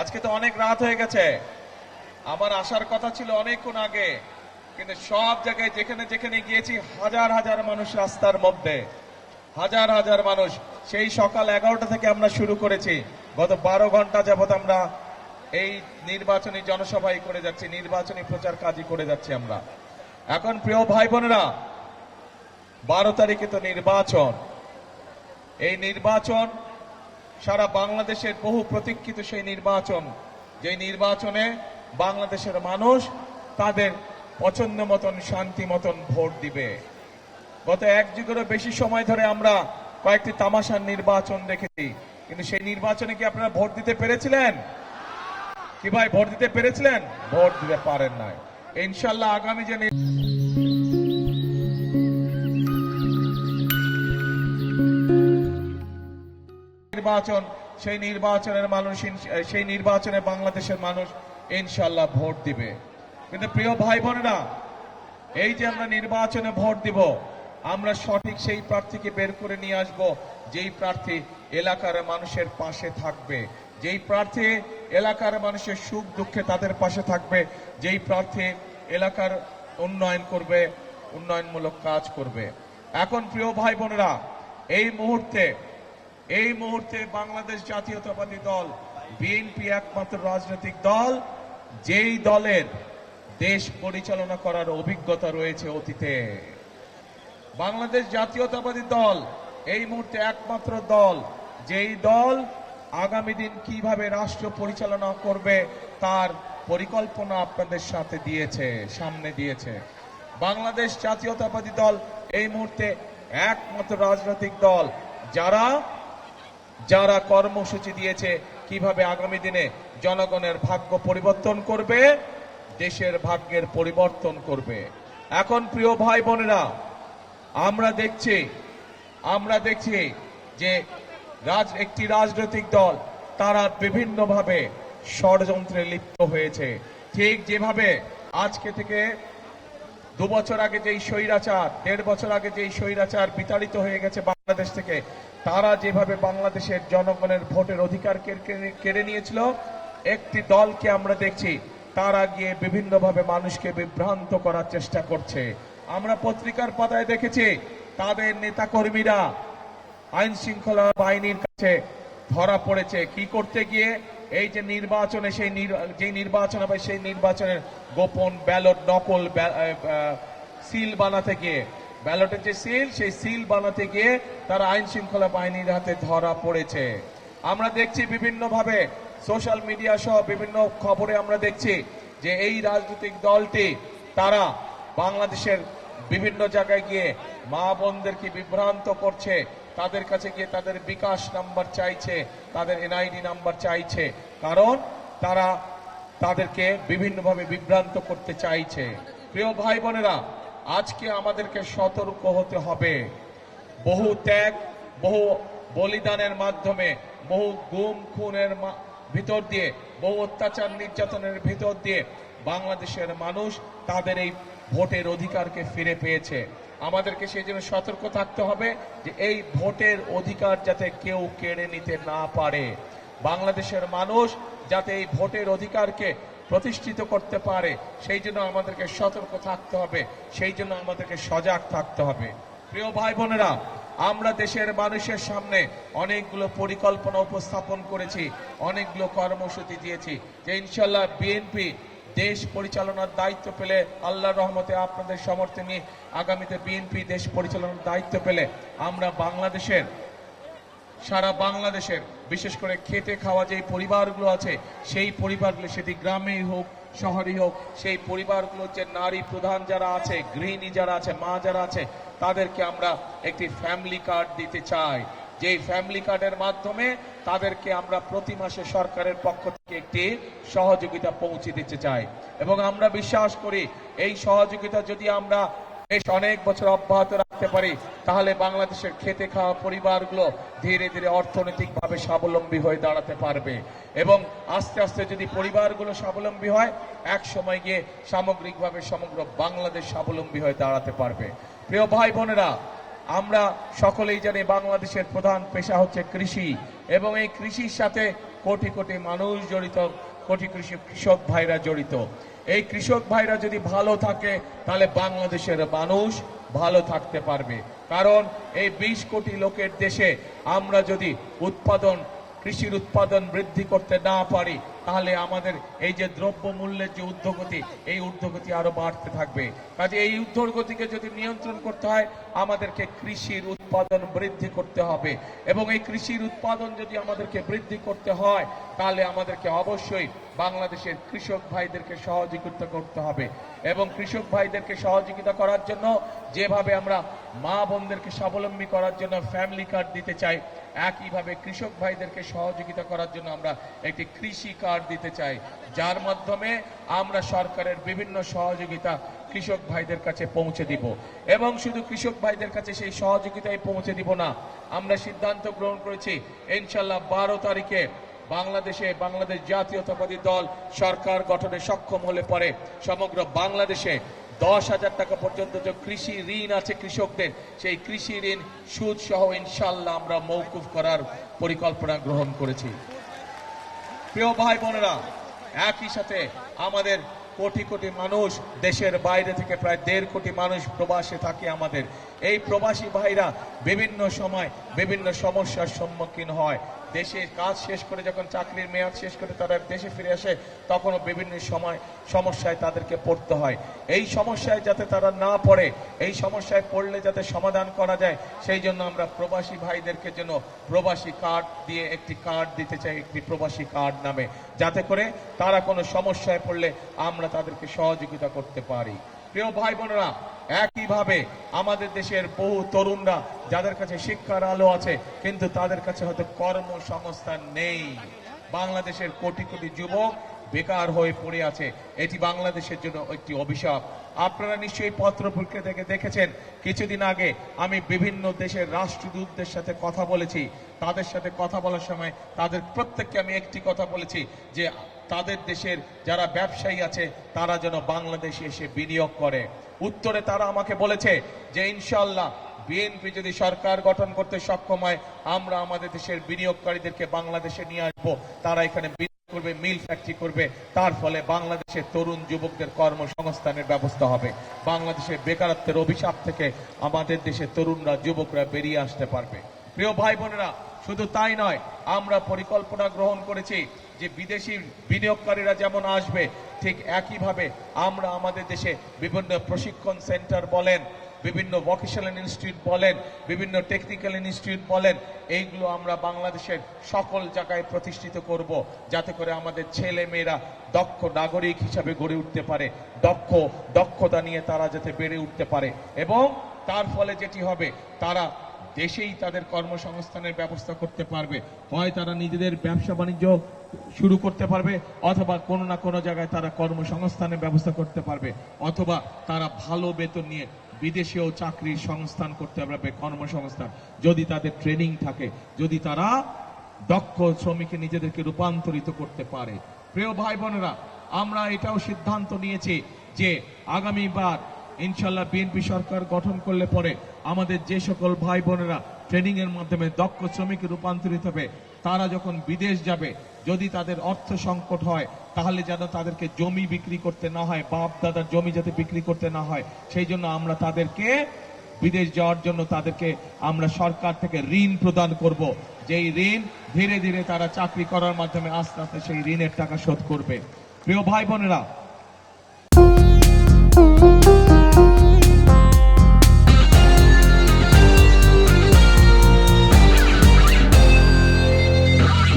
আজকে তো অনেক রাত হয়ে গেছে। আমার আসার কথা ছিল অনেকক্ষণ আগে, কিন্তু সব জায়গায় যেখানে যেখানে গিয়েছি, হাজার হাজার মানুষ রাস্তার মধ্যে। হাজার হাজার মানুষ। সেই সকাল এগারোটা থেকে আমরা শুরু করেছি। গত বারো ঘণ্টা যাবত আমরা এই নির্বাচনী জনসভাই করে যাচ্ছি, নির্বাচনী প্রচার কাজই করে যাচ্ছি আমরা। এখন প্রিয় ভাই বোনেরা বারো তারিখে তো নির্বাচন। এই নির্বাচন সারা বাংলাদেশের বহু প্রতীক্ষিত সেই নির্বাচন। যে নির্বাচনে বাংলাদেশের মানুষ তাদের পছন্দ মতন, শান্তি মতন ভোট দিবে। গত এক যুগেরও বেশি সময় ধরে আমরা কয়েকটি তামাশার নির্বাচন দেখেছি। কিন্তু সেই নির্বাচনে কি আপনারা ভোট দিতে পেরেছিলেন? কি ভাই, ভোট দিতে পেরেছিলেন? ভোট দিতে পারেন নাই। ইনশাল্লাহ আগামী যে নির্বাচন, সেই নির্বাচনের মানুষ সেই নির্বাচনে বাংলাদেশের মানুষ ইনশাল্লাহ ভোট দিবে। কিন্তু প্রিয় ভাই বোনেরা এই যে আমরা নির্বাচনে ভোট দিব, আমরা সঠিক সেই প্রার্থীকে বের করে নিয়ে আসব, যেই প্রার্থী এলাকার মানুষের পাশে থাকবে। যেই প্রার্থী এলাকার মানুষের সুখ দুঃখে তাদের পাশে থাকবে, যেই প্রার্থী এলাকার উন্নয়ন করবে, উন্নয়নমূলক কাজ করবে। এখন প্রিয় ভাই বোনেরা এই মুহূর্তে এই মুহূর্তে বাংলাদেশ জাতীয়তাবাদী দল, বিএনপি একমাত্র রাজনৈতিক দল, যেই দলের দেশ পরিচালনা করার অভিজ্ঞতা রয়েছে অতীতে। বাংলাদেশ জাতীয়তাবাদী দল, এই মুহূর্তে একমাত্র দল, যেই দল আগামী দিন কীভাবে রাষ্ট্র পরিচালনা করবে তার পরিকল্পনা আপনাদের সাথে দিয়েছে, সামনে দিয়েছে। বাংলাদেশ জাতীয়তাবাদী দল, এই মুহূর্তে একমাত্র রাজনৈতিক দল, যারা যারা কর্মসূচি দিয়েছে, কীভাবে আগামী দিনে জনগণের ভাগ্য পরিবর্তন করবে, দেশের ভাগ্যের পরিবর্তন করবে। এখন প্রিয় ভাই বোনেরা, আমরা দেখছি আমরা দেখছি যে রাজ, একটি রাজনৈতিক দল, তারা বিভিন্নভাবে ষড়যন্ত্রে লিপ্ত হয়েছে। ঠিক যেভাবে আজকে থেকে দু বছর আগে যেই স্বৈরাচার, দেড় বছর আগে যেই স্বৈরাচার বিতাড়িত হয়ে গেছে বাংলাদেশ থেকে তারা যেভাবে বাংলাদেশের জনগণের ভোটের অধিকার কেড়ে- নিয়েছিল, একটি দলকে আমরা দেখছি, তারা গিয়ে বিভিন্নভাবে মানুষকে বিভ্রান্ত করার চেষ্টা করছে। আমরা পত্রিকার পাতায় দেখেছি, তাদের নেতাকর্মীরা আইন শৃঙ্খলা বাহিনীর কাছে ধরা পড়েছে। কি করতে গিয়ে? এই যে নির্বাচনে সেই যে নির্বাচন হবে, সেই নির্বাচনের গোপন ব্যালট নকল সিল বানাতে গিয়ে ব্যালটের যে সিল, সেই সিল বানাতে গিয়ে তারা আইন শৃঙ্খলা বাহিনীর হাতে ধরা পড়েছে। আমরা দেখছি বিভিন্নভাবে সোশ্যাল মিডিয়া সহ বিভিন্ন খবরে আমরা দেখছি যে এই রাজনৈতিক দলটি, তারা বাংলাদেশের বিভিন্ন জায়গায় গিয়ে মা বোনদেরকে বিভ্রান্ত করছে, তাদের কাছে গিয়ে তাদের বিকাশ নাম্বার চাইছে, তাদের এনআইডি নাম্বার চাইছে। কারণ তারা তাদেরকে বিভিন্নভাবে বিভ্রান্ত করতে চাইছে। প্রিয় ভাই বোনেরা আজকে আমাদেরকে সতর্ক হতে হবে। বহু ত্যাগ, বহু বলিদানের মাধ্যমে, বহু গুম, খুনের ভিতর দিয়ে, বহু অত্যাচার, নির্যাতনের ভিতর দিয়ে বাংলাদেশের মানুষ তাদের এই ভোটের অধিকারকে ফিরে পেয়েছে। আমাদেরকে সেই জন্য সতর্ক থাকতে হবে যে, এই ভোটের অধিকার যাতে কেউ কেড়ে নিতে না পারে। বাংলাদেশের মানুষ যাতে এই ভোটের অধিকারকে প্রতিষ্ঠিত করতে পারে, সেই জন্য আমাদেরকে সতর্ক থাকতে হবে, সেই জন্য আমাদেরকে সজাগ থাকতে হবে। প্রিয় ভাই বোনেরা আমরা দেশের মানুষের সামনে অনেকগুলো পরিকল্পনা উপস্থাপন করেছি, অনেকগুলো কর্মসূচি দিয়েছি, যে ইনশাল্লাহ বিএনপি দেশ পরিচালনার দায়িত্ব পেলে আল্লাহর রহমতে আপনাদের সমর্থনে আগামীতে বিএনপি দেশ পরিচালনার দায়িত্ব পেলে আমরা বাংলাদেশের সারা বাংলাদেশের, বিশেষ করে খেটে খাওয়া যে পরিবারগুলো আছে, সেই পরিবারগুলো সেটি গ্রামেই হোক, শহরেই হোক, সেই পরিবারগুলো যে নারী প্রধান যারা আছে, গৃহিণী যারা আছে, মা যারা আছে, তাদেরকে আমরা একটি ফ্যামিলি কার্ড দিতে চাই। যেই ফ্যামিলি কার্ডের মাধ্যমে তাদেরকে আমরা প্রতি মাসে সরকারের পক্ষ থেকে একটি সহযোগিতা পৌঁছে দিতে চাই। এবং আমরা বিশ্বাস করি, এই সহযোগিতা যদি আমরা বেশ অনেক বছর অব্যাহত রাখতে পারি, তাহলে বাংলাদেশের খেতে খাওয়া পরিবারগুলো ধীরে ধীরে অর্থনৈতিকভাবে স্বাবলম্বী হয়ে দাঁড়াতে পারবে। এবং আস্তে আস্তে যদি পরিবারগুলো স্বাবলম্বী হয় এক সময় গিয়ে সামগ্রিকভাবে সমগ্র বাংলাদেশ স্বাবলম্বী হয়ে দাঁড়াতে পারবে। প্রিয় ভাই বোনেরা, আমরা সকলেই জানি বাংলাদেশের প্রধান পেশা হচ্ছে কৃষি, এবং এই কৃষির সাথে কোটি কোটি মানুষ জড়িত কোটি কৃষক কৃষক ভাইরা জড়িত। এই কৃষক ভাইরা যদি ভালো থাকে, তাহলে বাংলাদেশের মানুষ ভালো থাকতে পারবে। কারণ এই বিশ কোটি লোকের দেশে আমরা যদি উৎপাদন কৃষির উৎপাদন বৃদ্ধি করতে না পারি, তাহলে আমাদের এই যে দ্রব্য মূল্যের যে ঊর্ধ্বগতি, এই ঊর্ধ্বগতি আরও বাড়তে থাকবে। কাজে এই ঊর্ধ্বগতিকে যদি নিয়ন্ত্রণ করতে হয়, আমাদেরকে কৃষির উৎপাদন বৃদ্ধি করতে হবে। এবং এই কৃষির উৎপাদন যদি আমাদেরকে বৃদ্ধি করতে হয়, তাহলে আমাদেরকে অবশ্যই বাংলাদেশের কৃষক ভাইদেরকে সহযোগিতা করতে হবে। এবং কৃষক ভাইদেরকে সহযোগিতা করার জন্য, যেভাবে আমরা মা বোনদেরকে স্বাবলম্বী করার জন্য ফ্যামিলি কার্ড দিতে চাই একইভাবে কৃষক ভাইদেরকে সহযোগিতা করার জন্য আমরা একটি কৃষি কার্ড দিতে চাই। যার মাধ্যমে আমরা সরকারের বিভিন্ন সহযোগিতা কৃষক ভাইদের কাছে পৌঁছে দিব। এবং শুধু কৃষক ভাইদের কাছে সেই সহযোগিতাই পৌঁছে দিব না, আমরা সিদ্ধান্ত গ্রহণ করেছি, ইনশাল্লাহ বারো তারিখে বাংলাদেশে বাংলাদেশ জাতীয়তাবাদী দল সরকার গঠনে সক্ষম হলে পরে সমগ্র বাংলাদেশে দশ হাজার টাকা পর্যন্ত যে কৃষি ঋণ আছে কৃষকদের, সেই কৃষি ঋণ সুদ সহ ইনশাল্লাহ আমরা মৌকুফ করার পরিকল্পনা গ্রহণ করেছি। প্রিয় ভাই বোনেরা, একই সাথে আমাদের কোটি কোটি মানুষ দেশের বাইরে থেকে প্রায় দেড় কোটি মানুষ প্রবাসে থাকে আমাদের। এই প্রবাসী ভাইরা বিভিন্ন সময় বিভিন্ন সমস্যার সম্মুখীন হয়। দেশে কাজ শেষ করে যখন চাকরির মেয়াদ শেষ করে তারা দেশে ফিরে আসে, তখনও বিভিন্ন সময় সমস্যায় তাদেরকে পড়তে হয়। এই সমস্যায় যাতে তারা না পড়ে, এই সমস্যায় পড়লে যাতে সমাধান করা যায়, সেই জন্য আমরা প্রবাসী ভাইদেরকে জন্য প্রবাসী কার্ড দিয়ে একটি কার্ড দিতে চাই, একটি প্রবাসী কার্ড নামে। যাতে করে তারা কোনো সমস্যায় পড়লে আমরা তাদেরকে সহযোগিতা করতে পারি। প্রিয় ভাই বোনেরা একইভাবে আমাদের দেশের বহু তরুণরা যাদের কাছে শিক্ষার আলো আছে, কিন্তু তাদের কাছে হয়তো কর্মসংস্থান নেই। বাংলাদেশের কোটি কোটি যুবক বেকার হয়ে পড়ে আছে। এটি বাংলাদেশের জন্য একটি অভিশাপ। আপনারা নিশ্চয়ই পত্র থেকে দেখেছেন, কিছুদিন আগে আমি বিভিন্ন দেশের রাষ্ট্রদূতদের সাথে কথা বলেছি। তাদের সাথে কথা বলার সময় তাদের প্রত্যেককে আমি একটি কথা বলেছি যে তাদের দেশের যারা ব্যবসায়ী আছে, তারা যেন বাংলাদেশে এসে বিনিয়োগ করে। উত্তরে তারা আমাকে বলেছে যে ইনশাল্লাহ বিএনপি যদি সরকার গঠন করতে সক্ষম হয়, আমরা আমাদের দেশের বিনিয়োগকারীদেরকে বাংলাদেশে নিয়ে আসব। তারা এখানে বিনিয়োগ করবে, মিল ফ্যাক্টরি করবে। তার ফলে বাংলাদেশের তরুণ যুবকদের কর্মসংস্থানের ব্যবস্থা হবে। বাংলাদেশের বেকারত্বের অভিশাপ থেকে আমাদের দেশের তরুণরা, যুবকরা বেরিয়ে আসতে পারবে। প্রিয় ভাই বোনেরা, শুধু তাই নয়, আমরা পরিকল্পনা গ্রহণ করেছি যে, বিদেশি বিনিয়োগকারীরা যেমন আসবে ঠিক একইভাবে আমরা আমাদের দেশে বিভিন্ন প্রশিক্ষণ সেন্টার বলেন, বিভিন্ন ভোকেশনাল ইনস্টিটিউট বলেন, বিভিন্ন টেকনিক্যাল ইনস্টিটিউট বলেন, এইগুলো আমরা বাংলাদেশের সকল জায়গায় প্রতিষ্ঠিত করব যাতে করে আমাদের ছেলে মেয়েরা দক্ষ নাগরিক হিসাবে গড়ে উঠতে পারে, দক্ষ, দক্ষতা নিয়ে তারা যাতে বেড়ে উঠতে পারে এবং তার ফলে যেটি হবে, তারা দেশেই তাদের কর্মসংস্থানের ব্যবস্থা করতে পারবে। হয় তারা নিজেদের ব্যবসা বাণিজ্য শুরু করতে পারবে, অথবা কোনো না কোনো জায়গায় তারা কর্মসংস্থানের ব্যবস্থা করতে পারবে, অথবা তারা ভালো বেতন নিয়ে বিদেশেও চাকরির সংস্থান করতে পারবে, কর্মসংস্থান। যদি তাদের ট্রেনিং থাকে, যদি তারা দক্ষ শ্রমিকে নিজেদেরকে রূপান্তরিত করতে পারে। প্রিয় ভাই বোনেরা আমরা এটাও সিদ্ধান্ত নিয়েছি যে আগামীবার ইনশাল্লাহ বিএনপি সরকার গঠন করলে পরে আমাদের যে সকল ভাই বোনেরা ট্রেনিং এর মাধ্যমে দক্ষ শ্রমিক রূপান্তরিত হবে, তারা যখন বিদেশ যাবে, যদি তাদের অর্থ সংকট হয়, তাহলে যেন তাদেরকে জমি বিক্রি করতে না হয় বাপ দাদার জমি যাতে বিক্রি করতে না হয়, সেই জন্য আমরা তাদেরকে বিদেশ যাওয়ার জন্য তাদেরকে আমরা সরকার থেকে ঋণ প্রদান করব। যেই ঋণ ধীরে ধীরে তারা চাকরি করার মাধ্যমে আস্তে আস্তে সেই ঋণের টাকা শোধ করবে। প্রিয় ভাই বোনেরা